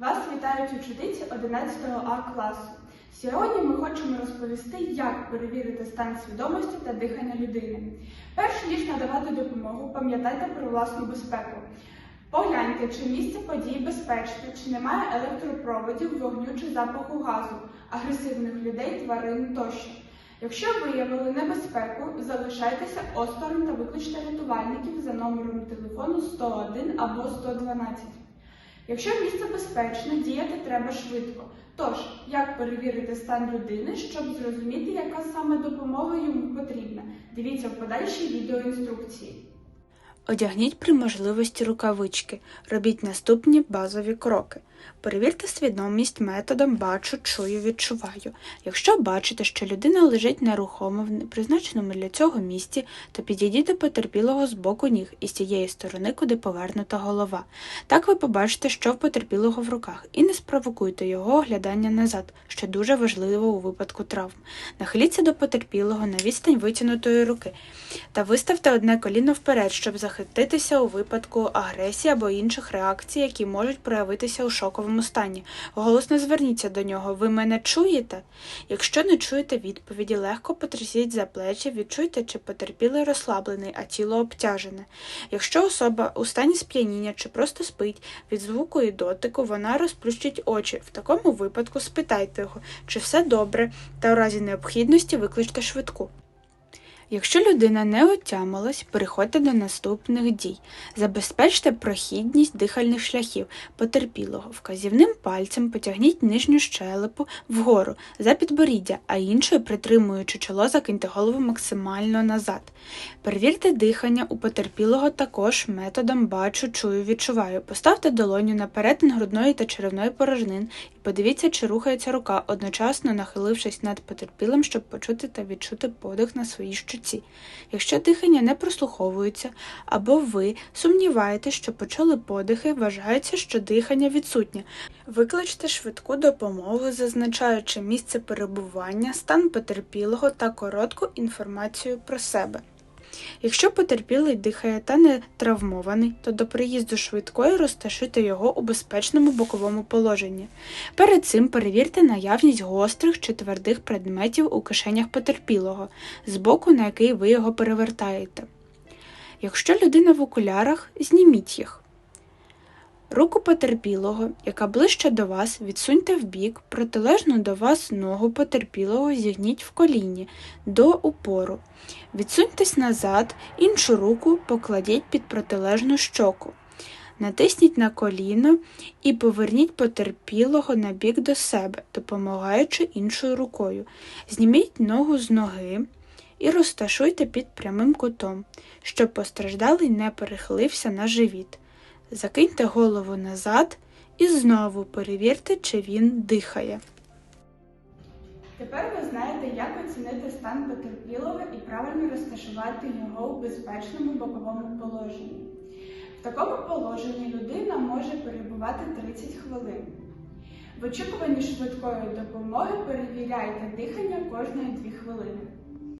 Вас вітають учениці 11 А класу. Сьогодні ми хочемо розповісти, як перевірити стан свідомості та дихання людини. Перш ніж надавати допомогу, пам'ятайте про власну безпеку. Погляньте, чи місце події безпечне, чи немає електропроводів, вогню чи запаху газу, агресивних людей, тварин тощо. Якщо виявили небезпеку, залишайтеся осторонь та викличте рятувальників за номером телефону 101 або 112. Якщо місце безпечне, діяти треба швидко. Тож, як перевірити стан людини, щоб зрозуміти, яка саме допомога йому потрібна? Дивіться в подальшій відеоінструкції. Одягніть при можливості рукавички. Робіть наступні базові кроки. Перевірте свідомість методом бачу, чую, відчуваю. Якщо бачите, що людина лежить нерухомо в призначеному для цього місці, то підійдіть до потерпілого з боку ніг і з тієї сторони, куди повернута голова. Так ви побачите, що в потерпілого в руках, і не спровокуйте його оглядання назад, що дуже важливо у випадку травм. Нахиліться до потерпілого на відстань витягнутої руки та виставте одне коліно вперед, щоб захиститися у випадку агресії або інших реакцій, які можуть проявитися у шоковому стані. Голосно зверніться до нього. Ви мене чуєте? Якщо не чуєте відповіді, легко потрясіть за плечі, відчуйте, чи потерпілий розслаблений, а тіло обтяжене. Якщо особа у стані сп'яніння чи просто спить від звуку і дотику, вона розплющить очі. В такому випадку спитайте його, чи все добре, та у разі необхідності викличте швидку. Якщо людина не отямилась, переходьте до наступних дій. Забезпечте прохідність дихальних шляхів потерпілого. Вказівним пальцем потягніть нижню щелепу вгору за підборіддя, а іншою, притримуючи чоло, закиньте голову максимально назад. Перевірте дихання у потерпілого також методом бачу, чую, відчуваю. Поставте долоню на перетин грудної та черевної порожнин і подивіться, чи рухається рука, одночасно нахилившись над потерпілим, щоб почути та відчути подих на своїй щоці. Якщо дихання не прослуховується, або ви сумніваєтесь, що почули подихи, вважається, що дихання відсутнє. Викличте швидку допомогу, зазначаючи місце перебування, стан потерпілого та коротку інформацію про себе. Якщо потерпілий дихає та не травмований, то до приїзду швидкої розташуйте його у безпечному боковому положенні. Перед цим перевірте наявність гострих чи твердих предметів у кишенях потерпілого, з боку, на який ви його перевертаєте. Якщо людина в окулярах, зніміть їх. Руку потерпілого, яка ближче до вас, відсуньте вбік, протилежну до вас ногу потерпілого зігніть в коліні до упору. Відсуньтесь назад, іншу руку покладіть під протилежну щоку. Натисніть на коліно і поверніть потерпілого на бік до себе, допомагаючи іншою рукою. Зніміть ногу з ноги і розташуйте під прямим кутом, щоб постраждалий не перехилився на живіт. Закиньте голову назад і знову перевірте, чи він дихає. Тепер ви знаєте, як оцінити стан потерпілого і правильно розташувати його у безпечному боковому положенні. В такому положенні людина може перебувати 30 хвилин. В очікуванні швидкої допомоги перевіряйте дихання кожної 2 хвилини.